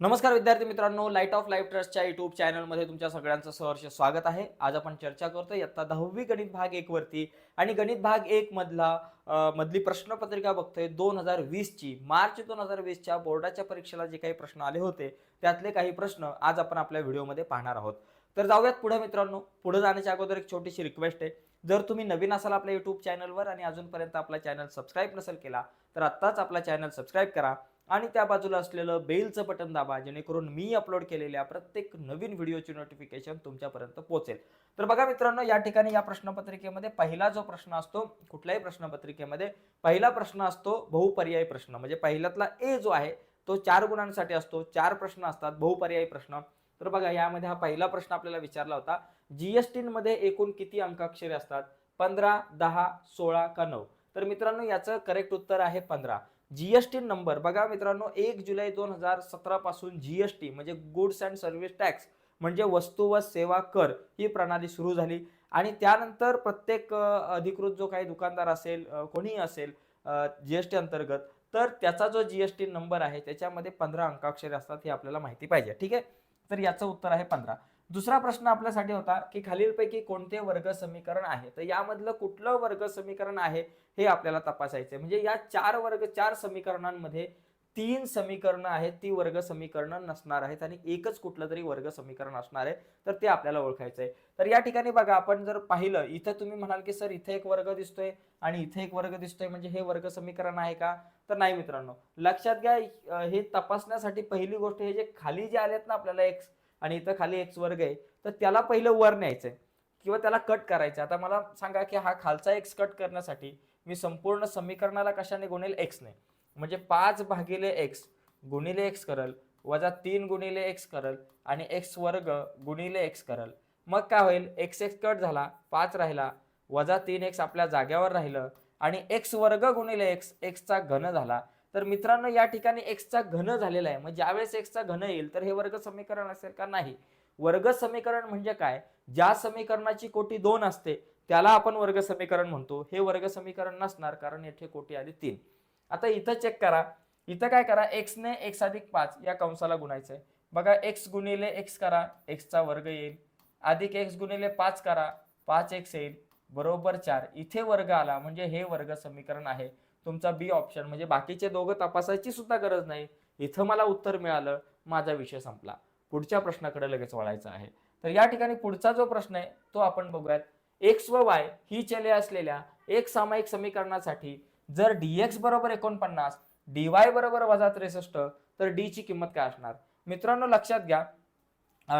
नमस्कार विद्यार्थी मित्रांनो लाइट ऑफ लाईफ ट्रस्टच्या युट्यूब चॅनलमध्ये तुमच्या सगळ्यांचं सहर्ष स्वागत आहे. आज आपण चर्चा करतोय इयत्ता दहावी गणित भाग एक वरती. आणि गणित भाग एक मधला मधली प्रश्नपत्रिका बघतोय. दोन हजार वीसची मार्च दोन हजार वीसच्या बोर्डाच्या परीक्षेला जे काही प्रश्न आले होते त्यातले काही प्रश्न आज आपण आपल्या व्हिडिओमध्ये पाहणार आहोत. तर जाऊयात पुढे मित्रांनो. पुढे जाण्याच्या अगोदर एक छोटीशी रिक्वेस्ट आहे. जर तुम्ही नवीन असाल आपल्या युट्यूब चॅनलवर आणि अजूनपर्यंत आपला चॅनल सबस्क्राईब नसेल केला तर आत्ताच आपला चॅनल सबस्क्राईब करा. आणि त्या बाजूला असलेलं बेलचं बटन दाबा जेणेकरून मी अपलोड केलेल्या प्रत्येक नवीन व्हिडिओची नोटिफिकेशन तुमच्यापर्यंत पोहोचेल. तर बघा मित्रांनो या ठिकाणी या प्रश्नपत्रिकेमध्ये पहिला जो प्रश्न असतो कुठल्याही प्रश्नपत्रिकेमध्ये पहिला प्रश्न असतो बहुपर्यायी प्रश्न. म्हणजे पहिल्यातला ए जो आहे तो चार गुणांसाठी असतो चार प्रश्न असतात बहुपर्यायी प्रश्न. तर बघा यामध्ये हा पहिला प्रश्न आपल्याला विचारला होता जीएसटीमध्ये एकूण किती अंकाक्षरे असतात? पंधरा दहा सोळा का नऊ? तर मित्रांनो याचं करेक्ट उत्तर आहे पंधरा. जीएसटी नंबर बघा मित्रांनो एक जुलै दोन हजार सतरा पासून जीएसटी म्हणजे गुड्स अँड सर्व्हिस टॅक्स म्हणजे वस्तू व सेवा कर ही प्रणाली सुरू झाली. आणि त्यानंतर प्रत्येक अधिकृत जो काही दुकानदार असेल कोणीही असेल जीएसटी अंतर्गत तर त्याचा जो जीएसटी नंबर आहे त्याच्यामध्ये पंधरा अंकाक्षरे असतात हे आपल्याला माहिती पाहिजे. ठीक आहे? तर याचं उत्तर आहे पंधरा. दुसरा प्रश्न आपल्यासाठी होता की खालीलपैकी कोणते वर्ग समीकरण आहे? तर यामधलं कुठलं वर्ग समीकरण आहे हे आपल्याला तपासायचं म्हणजे या चार वर्ग चार समीकरणांमध्ये तीन समीकरणं आहेत ती वर्ग समीकरणं नसणार आहेत आणि एकच कुठलं तरी वर्ग समीकरण असणार आहे तर ते आपल्याला ओळखायचं आहे तर या ठिकाणी बघा आपण जर पाहिलं इथं तुम्ही म्हणाल की सर इथे एक वर्ग दिसतोय आणि इथे एक वर्ग दिसतोय म्हणजे हे वर्ग समीकरण आहे का? तर नाही मित्रांनो लक्षात घ्या हे तपासण्यासाठी पहिली गोष्ट हे जे खाली जे आलेत ना आपल्याला एक्स आणि इथं खाली एक्स वर्ग आहे तर त्याला पहिलं वर न्यायचंय. किंवा त्याला कट करायचं आता मला सांगा की हा खालचा एक्स कट करण्यासाठी मी संपूर्ण समीकरणाला कशाने गुणेल? एक्सने म्हणजे पाच भागिले एक्स गुणिले एक्स करल वजा तीन गुणिले एक्स करल आणि एक्स वर्ग गुणिले एक्स करल. मग काय होईल? एक्स एक्स कट झाला पाच राहिला वजा तीन एक्स आपल्या जाग्यावर राहिलं आणि एक्स वर्ग गुणिले एक्स एक्सचा घन झाला तर मित्रांनो या ठिकाणी एक्सचा घन झालेला आहे. मग ज्यावेळेस एक्सचा घन येईल तर हे वर्ग समीकरण असेल का नाही? वर्ग समीकरण म्हणजे काय? ज्या समीकरणाची कोटी दोन असते त्याला आपण वर्ग समीकरण म्हणतो. हे वर्ग समीकरण नसणार कारण येथे कोटी आली तीन. आता इथं चेक करा. इथं काय करा? एक्सने ने एक्स अधिक पाच या कंसाला गुणायचं आहे बघा एक्स गुणिले एक्स करा एक्सचा वर्ग येईल. अधिक एक्स गुणिले पाच करा पाच एक्स येईल. बरोबर चार. इथे वर्ग आला म्हणजे हे वर्ग समीकरण आहे. तुमचा बी ऑप्शन म्हणजे बाकीचे दोघं तपासायची सुद्धा गरज नाही. इथं मला उत्तर मिळालं माझा विषय संपला. पुढच्या प्रश्नाकडे लगेच वळायचं आहे. तर या ठिकाणी पुढचा जो प्रश्न आहे तो आपण बघूयात. एक्स व वाय ही चले असलेल्या एक सामायिक समीकरणासाठी जर डी एक्स बरोबर एकोणपन्नास डी वाय बरोबर वजा त्रेसष्ट तर डी ची किंमत काय असणार? मित्रांनो लक्षात घ्या.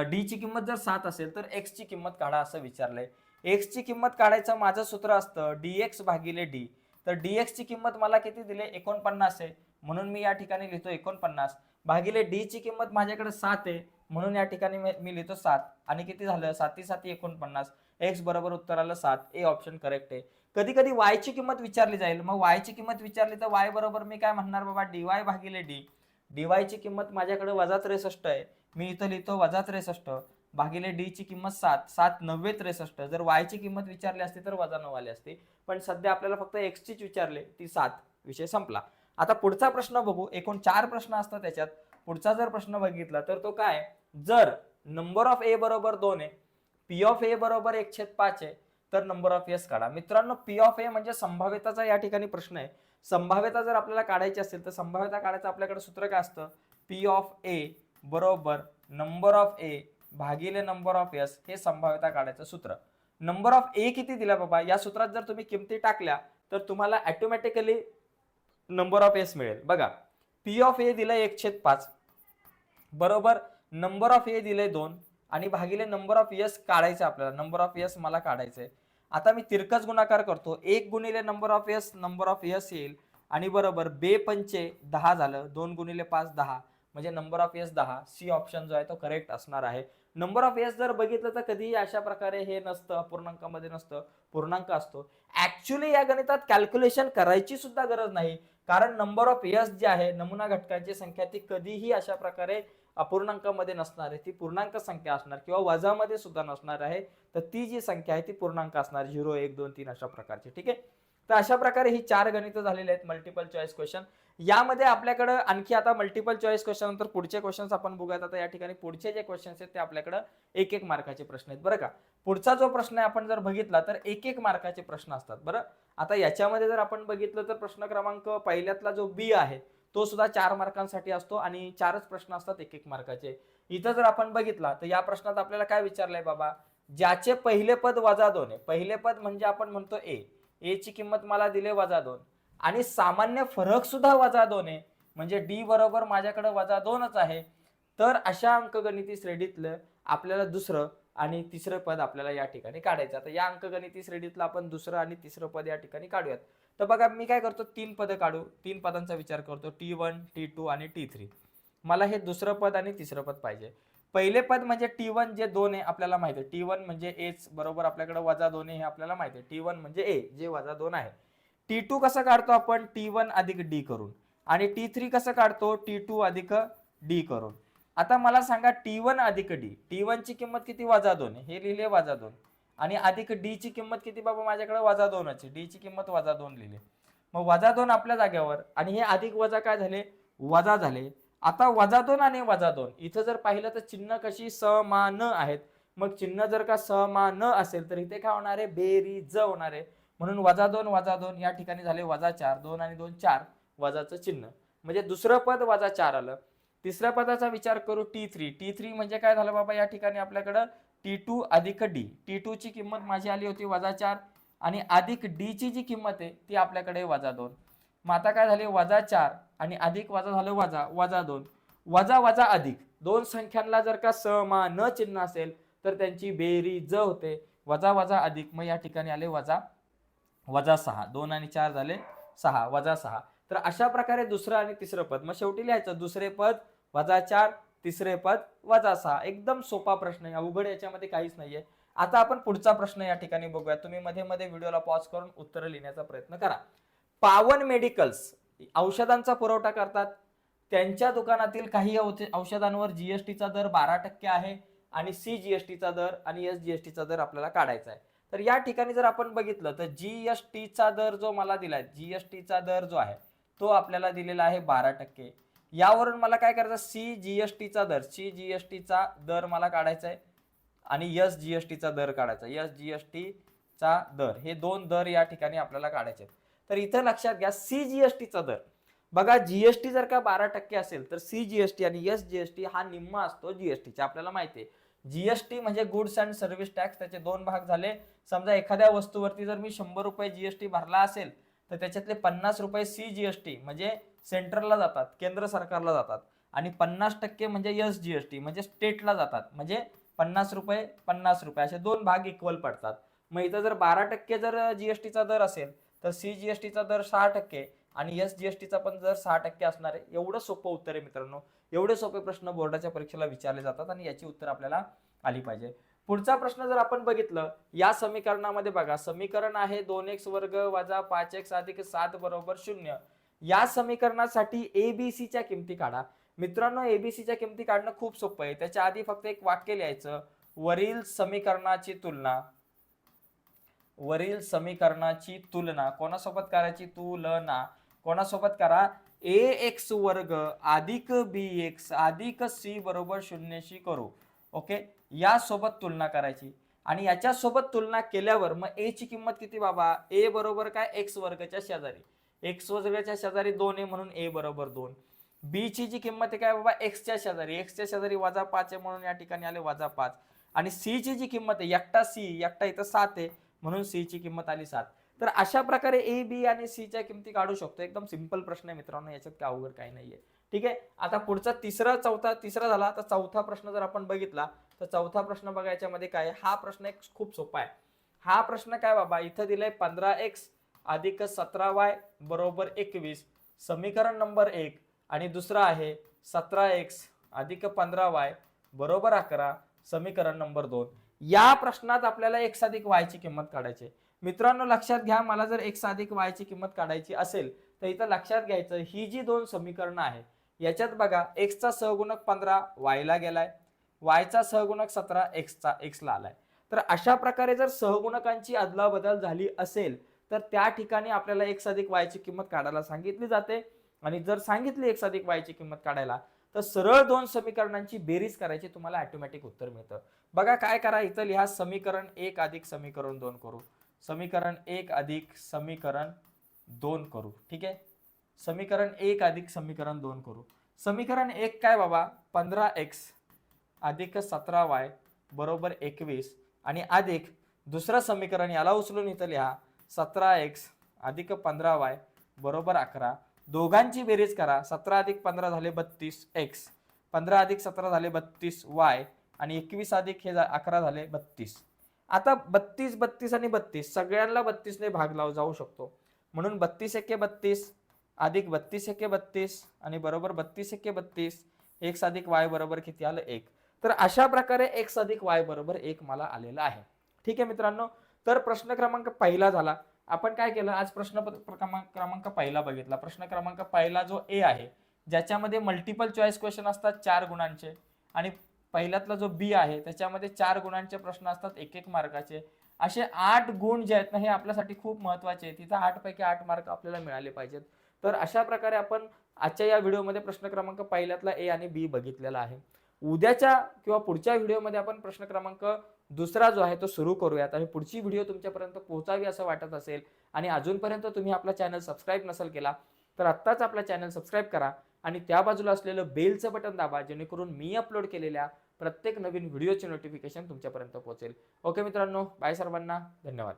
डी ची किंमत जर सात असेल तर एक्सची ची किंमत काढा असं विचारलंय. X ची किंमत काढायचं माझं सूत्र असतं डी एक्स भागिले डी तर डी एक्सची किंमत मला किती दिली? एकोणपन्नास आहे. म्हणून मी या ठिकाणी लिहितो एकोणपन्नास. भागिले डीची ची किंमत माझ्याकडे सात आहे. म्हणून या ठिकाणी मी मी लिहितो सात. आणि किती झालं? साती साती एकोणपन्नास. एक्स बरोबर उत्तर आलं सात. ए ऑप्शन करेक्ट आहे. कधी कधी वायची किंमत विचारली जाईल. मग वायची किंमत विचारली तर वाय बरोबर मी काय म्हणणार बाबा? dy भागिले डी डी वायची किंमत माझ्याकडे वजा त्रेसष्ट आहे. मी इथं लिहितो वजा त्रेसष्ट. भागिले डी ची किंमत सात सात नव्वे त्रेसष्ट. जर वायची ची किंमत विचारली असती तर वजा नऊ आली असते. पण सध्या आपल्याला फक्त एक्सचीच चीच विचारले ती सात. विषय संपला. आता पुढचा प्रश्न बघू. एकूण चार प्रश्न असतात त्याच्यात. पुढचा जर प्रश्न बघितला तर तो काय? जर नंबर ऑफ ए बरोबर दोन आहे पी ऑफ ए बरोबर एक छेद पाच आहे तर नंबर ऑफ एस काढा. मित्रांनो पी ऑफ ए म्हणजे संभाव्यताचा या ठिकाणी प्रश्न आहे. संभाव्यता जर आपल्याला काढायची असेल तर संभाव्यता काढायचं आपल्याकडे सूत्र काय असतं? पी ऑफ ए बरोबर नंबर ऑफ ए भागिले नंबर ऑफ एस हे संभाव्यता काढायचं सूत्र. नंबर ऑफ ए किती दिला बाबा? या सूत्रात जर तुम्ही किमती टाकल्या तर तुम्हाला ॲटोमॅटिकली नंबर ऑफ एस मिळेल. बघा पी ऑफ ए दिलं एक छेद पाच. बरोबर नंबर ऑफ ए दिले दोन. आणि भागिले नंबर ऑफ यस काढायचं आपल्याला. नंबर ऑफ यस मला काढायचंय आता मी तिरकस गुणाकार करतो. एक गुणिले number of yes number of yes येईल. आणि बरोबर बे पंचे दहा झालं. दोन गुणिले पाच दहा. म्हणजे नंबर ऑफ यस दहा. सी ऑप्शन जो आहे तो करेक्ट असणार आहे. नंबर ऑफ एस जर बघितलं तर कधीही अशा प्रकारे हे नसतं अपूर्णांकामध्ये नसतं पूर्णांक असतो. ऍक्च्युली या गणितात कॅल्क्युलेशन करायची सुद्धा गरज नाही. कारण नंबर ऑफ यस जे आहे नमुना घटकांची संख्या ती कधीही अशा प्रकारे अपूर्णांकामध्ये नसणार आहे. ती पूर्णांक संख्या असणार किंवा वजामध्ये सुद्धा नसणार आहे. तर ती जी संख्या आहे ती पूर्णांक असणार. झिरो एक दोन तीन अशा प्रकारची. ठीक आहे? तर अशा प्रकारे ही चार गणितं झालेली आहेत. मल्टिपल चॉईस क्वेश्चन यामध्ये आपल्याकडं आणखी आता मल्टिपल चॉईस क्वेश्चन नंतर पुढचे क्वेश्चन्स आपण बघूयात. आता या ठिकाणी पुढचे जे क्वेश्चन्स आहेत ते आपल्याकडं एक एक मार्काचे प्रश्न आहेत बरं का? पुढचा जो प्रश्न आहे आपण जर बघितला तर एक एक मार्काचे प्रश्न असतात बरं? आता याच्यामध्ये जर आपण बघितलं तर प्रश्न क्रमांक पहिल्यातला जो बी आहे तो सुद्धा चार मार्कांसाठी असतो आणि चारच प्रश्न असतात एक एक मार्काचे इथं जर आपण बघितला तर या प्रश्नात आपल्याला काय विचारलंय बाबा? ज्याचे पहिले पद वजा दोन आहे. पहिले पद म्हणजे आपण म्हणतो ए ए ची किंमत मला दिले वजा दोन. आणि सामान्य फरक सुद्धा वजा दोन आहे. म्हणजे डी बरोबर माझ्याकडे वजा दोनच आहे. तर अशा अंकगणिती श्रेणीतलं आपल्याला दुसरं आणि तिसरं पद आपल्याला या ठिकाणी काढायचं. आता या अंकगणिती श्रेणीतलं आपण दुसरं आणि तिसरं पद या ठिकाणी काढूयात. तर बघा मी काय करतो? तीन पदं काढू. तीन पदांचा विचार करतो. टी वन टी टू आणि टी थ्री. मला हे दुसरं पद आणि तिसरं पद पाहिजे. पहिले पद म्हणजे टी वन जे दोन आहे आपल्याला माहिती आहे. टी वन म्हणजे एच बरोबर आपल्याकडे वजा दोन आहे हे आपल्याला माहिती आहे. टी वन म्हणजे ए जे वजा दोन आहे. टी टू कसं काढतो आपण? टी वन अधिक डी करून. आणि टी थ्री कसं काढतो? टी टू अधिक डी करून. आता मला सांगा टी वन अधिक डी टी वन ची किंमत किती वजा दोन? हे लिहिले वजा दोन. आणि अधिक डी ची किंमत किती बाबा माझ्याकडे? वजा दोनच आहे. डी ची किंमत वजा दोन लिहिले. मग वजा दोन आपल्या जाग्यावर आणि हे अधिक वजा काय झाले? वजा झाले. आता वजा दोन आणि वजा दोन. इथं जर पाहिलं तर चिन्ह कशी? समान आहेत. मग चिन्ह जर का समान असेल तर इथे काय होणार आहे? बेरीज होणार आहे. म्हणून वजा दोन वजा दोन या ठिकाणी झाले वजा चार. दोन आणि दोन चार वजाचं चिन्ह. म्हणजे दुसरं पद वजा चार आलं. तिसऱ्या पदाचा विचार करू टी थ्री टी थ्री म्हणजे काय झालं बाबा? या ठिकाणी आपल्याकडं टी टू अधिक डी टी टू ची किंमत माझी आली होती वजा चार आणि अधिक डी ची जी किंमत आहे ती आपल्याकडे वजा दोन. मग आता काय झाले? वजा चार आणि अधिक वजा झालं वजा वजा दोन. वजा वजा अधिक. दोन संख्यांना जर का समान चिन्ह असेल तर त्यांची बेरीज होते. वजा वजा अधिक. मग या ठिकाणी आले वजा वजा सहा. दोन आणि चार झाले सहा. वजा सहा. तर अशा प्रकारे दुसरं आणि तिसरं पद. मग शेवटी लिहायचं दुसरे पद वजा चार तिसरे पद वजा सहा. एकदम सोपा प्रश्न आहे. अवघड याच्यामध्ये काहीच नाहीये. आता आपण पुढचा प्रश्न या ठिकाणी बघूया. तुम्ही मध्ये मध्ये व्हिडिओला पॉज करून उत्तर लिहिण्याचा प्रयत्न करा. पावन मेडिकल्स औषधांचा पुरवठा करतात. त्यांच्या दुकानातील काही औष- औषधांवर जीएसटीचा दर बारा टक्के आहे आणि सी जीएसटीचा दर आणि एस जीएसटीचा दर आपल्याला काढायचा आहे. तर या ठिकाणी जर आपण बघितलं तर जी एस टीचा दर जो मला दिलाय टीचा दर जो आहे तो आपल्याला दिलेला आहे बारा टक्के यावरून मला काय करायचं सी जी एस टीचा दर सी जी एस टीचा दर मला काढायचा आहे आणि यस जी एस टीचा दर काढायचा यस जी एस टीचा दर हे दोन दर या ठिकाणी आपल्याला काढायचे आहेत. तर इथं लक्षात घ्या सी जी एस टीचा दर बघा जीएसटी जर का बारा टक्के असेल तर सी जी एस टी आणि एस जीएसटी हा निम्मा असतो जीएसटीचा आपल्याला माहिती आहे जीएसटी म्हणजे गुड्स अँड सर्व्हिस टॅक्स त्याचे दोन भाग झाले. समजा एखाद्या वस्तूवरती जर मी शंभर रुपये जीएसटी भरला असेल तर त्याच्यातले पन्नास रुपये सी जीएसटी म्हणजे सेंट्रलला जातात केंद्र सरकारला जातात. आणि पन्नास टक्के म्हणजे एस जीएसटी म्हणजे स्टेटला जातात. म्हणजे पन्नास रुपये पन्नास रुपये असे दोन भाग इक्वल पडतात. मग इथं जर बारा टक्के जर जीएसटीचा दर असेल तर सी जीएसटीचा दर सहा टक्के आणि एस जीएसटीचा पण दर सहा टक्के असणार आहे एवढं सोपं उत्तर आहे मित्रांनो. एवढे सोपे प्रश्न बोर्डाच्या परीक्षेला विचारले जातात आणि याची उत्तर आपल्याला आली पाहिजे. पुढचा प्रश्न जर आपण बघितलं या समीकरणामध्ये बघा समीकरण आहे दोन एक्स वर्ग वजा पाच एक्स अधिक सात बरोबर शून्य. या समीकरणासाठी एबीसीच्या किमती काढा. मित्रांनो एबीसीच्या किमती काढणं खूप सोपं आहे. त्याच्या आधी फक्त एक वाक्य लिहायचं. वरील समीकरणाची तुलना. वरील समीकरणाची तुलना. कोणासोबत करायची तुलना? कोणासोबत करा? ए एक्स वर्ग अधिक बी एक्स अधिक सी बरोबर शून्यशी करू. ओके यासोबत तुलना करायची. आणि याच्यासोबत तुलना केल्यावर मग ए ची किंमत किती बाबा? ए बरोबर काय? एक्स वर्गच्या शेजारी. एक्स वर्गच्या शेजारी दोन आहे म्हणून ए बरोबर दोन. बी ची जी किंमत आहे काय बाबा? एक्सच्या शेजारी. एक्सच्या शेजारी वजा पाच आहे म्हणून या ठिकाणी आले वजा पाच. आणि सी ची जी किंमत आहे एकटा सी एकटा इथं सात आहे म्हणून सी ची किंमत आली सात. तर अशा प्रकारे ए बी आणि सीच्या किमती काढू शकतो. एकदम सिंपल प्रश्न आहे मित्रांनो. याच्यात काय अवघड काही नाहीये. ठीक आहे? आता पुढचा तिसरा चौथा तिसरा झाला. तर चौथा प्रश्न जर आपण बघितला तर चौथा प्रश्न बघायच्या मध्ये काय आहे? हा प्रश्न एक खूप सोपा आहे. हा प्रश्न काय बाबा? इथं दिलाय पंधरा एक्स अधिक सतरा वाय बरोबर एकवीस. समीकरण नंबर एक. आणि दुसरा आहे सतरा एक्स अधिक पंधरा वाय बरोबर अकरा. समीकरण नंबर दोन. या प्रश्नात आपल्याला एक्स अधिक वायची किंमत काढायची आहे. मित्रांनो लक्षात घ्या मला जर एक्स अधिक वायची किंमत काढायची असेल तर इथं लक्षात घ्यायचं ही जी दोन समीकरणं आहे याच्यात बघा एक्सचा सहगुणक पंधरा वायला गेलाय वायचा सहगुणक सतरा एक्सचा एक्सला आलाय. तर अशा प्रकारे जर सहगुणकांची अदलाबदल झाली असेल तर त्या ठिकाणी आपल्याला एक्स अधिक वायची किंमत काढायला सांगितली जाते. आणि जर सांगितली एक्स अधिक वायची किंमत काढायला तर सरळ दोन समीकरणांची बेरीज करायची तुम्हाला ऑटोमॅटिक उत्तर मिळतं. बघा काय करा इथं लिहा समीकरण एक अधिक समीकरण दोन करू समीकरण एक अधिक समीकरण दोन करू ठीक आहे? समीकरण एक अधिक समीकरण दोन करू. समीकरण एक काय बाबा? पंधरा एक्स अधिक सतरा वाय बरोबर एकवीस आणि अधिक दुसरं समीकरण याला उचलून इथं लिहा. सतरा एक्स अधिक पंधरा वाय बरोबर अकरा. दोघांची बेरीज करा. सतरा अधिक पंधरा झाले बत्तीस एक्स पंधरा अधिक सतरा झाले बत्तीस वाय आणि एकवीस अधिक हे अकरा झाले बत्तीस. आता बत्तीस बत्तीस आणि बत्तीस सगळ्यांना बत्तीसने भाग लाव जाऊ शकतो. म्हणून बत्तीस एके बत्तीस अधिक बत्तीस एके बत्तीस आणि बरोबर बत्तीस एके बत्तीस एक्स अधिक वाय बरोबर किती आलं? एक. तर अशा प्रकारे एक्स अधिक वाय बरोबर एक मला आलेला आहे. ठीक आहे मित्रांनो? तर प्रश्न क्रमांक पहिला झाला. आपण काय केलं? आज प्रश्न क्रमांक क्रमांक पहिला बघितला. प्रश्न क्रमांक पहिला जो ए आहे ज्याच्यामध्ये मल्टिपल चॉईस क्वेश्चन असतात चार गुणांचे आणि पहिल्यातला जो बी आहे त्याच्यामध्ये चार गुणांचे प्रश्न असतात एक एक मार्काचे. असे आठ गुण जे आहेत ना हे आपल्यासाठी खूप महत्त्वाचे आहेत. तिथं आठ पैकी आठ मार्क आपल्याला मिळाले पाहिजेत. तर अशा प्रकारे आपण आजच्या या व्हिडिओमध्ये प्रश्न क्रमांक पहिल्यातला ए आणि बी बघितलेला आहे. उद्याच्या किंवा पुढच्या व्हिडिओमध्ये आपण प्रश्न क्रमांक दुसरा जो आहे तो सुरू करूयात. आणि पुढची व्हिडिओ तुमच्यापर्यंत पोहोचावी असं वाटत असेल आणि अजूनपर्यंत तुम्ही आपला चॅनल सबस्क्राईब नसेल केला तर आत्ताच आपला चॅनल सबस्क्राईब करा. आणि त्या बाजूला असलेलं बेलचं बटन दाबा जेणेकरून मी अपलोड केलेल्या प्रत्येक नवीन व्हिडिओचे नोटिफिकेशन तुमच्यापर्यंत पोहोचेल. ओके मित्रांनो बाय सर्वांना. धन्यवाद.